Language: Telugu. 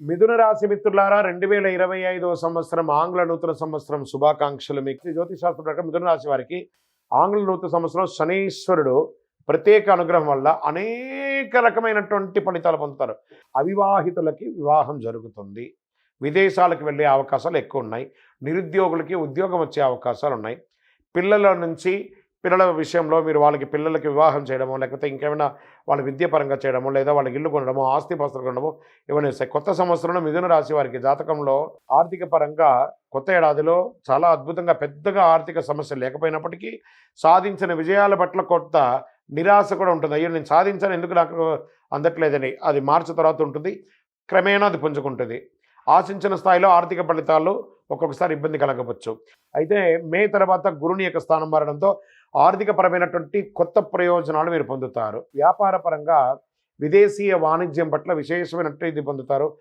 మిథున రాశి మిత్రులారా రెండు వేల ఇరవై ఐదవ సంవత్సరం ఆంగ్ల నూతన సంవత్సరం శుభాకాంక్షలు మీకు. జ్యోతిశాస్త్రం ప్రకారం మిథున రాశి వారికి ఆంగ్ల నూతన సంవత్సరం శనీశ్వరుడు ప్రత్యేక అనుగ్రహం వల్ల అనేక రకమైనటువంటి ఫలితాలు పొందుతారు. అవివాహితులకి వివాహం జరుగుతుంది. విదేశాలకు వెళ్ళే అవకాశాలు ఎక్కువ ఉన్నాయి. నిరుద్యోగులకి ఉద్యోగం వచ్చే అవకాశాలు ఉన్నాయి. పిల్లల నుంచి పిల్లల విషయంలో మీరు వాళ్ళకి పిల్లలకి వివాహం చేయడమో లేకపోతే ఇంకేమైనా వాళ్ళ విద్యాపరంగా చేయడమో లేదా వాళ్ళకి ఇల్లు కొనడమో ఆస్తి పస్తులు కొనడమో ఇవన్నీ కొత్త సంవత్సరంలో మిథున రాశి వారికి జాతకంలో ఆర్థిక పరంగా కొత్త ఏడాదిలో చాలా అద్భుతంగా పెద్దగా ఆర్థిక సమస్య లేకపోయినప్పటికీ సాధించిన విజయాల పట్ల కొత్త నిరాశ కూడా ఉంటుంది. అయ్యో నేను సాధించాను ఎందుకు నాకు అందట్లేదని. అది మార్చి తర్వాత ఉంటుంది. క్రమేణా అది పుంజుకుంటుంది. ఆశించిన స్థాయిలో ఆర్థిక ఫలితాలు ఒక్కొక్కసారి ఇబ్బంది కలగవచ్చు. అయితే మే తర్వాత గురుని యొక్క స్థానం మారడంతో ఆర్థికపరమైనటువంటి కొత్త ప్రయోజనాలు మీరు పొందుతారు. వ్యాపార పరంగా విదేశీయ వాణిజ్యం పట్ల విశేషమైనట్టు ఇది పొందుతారు.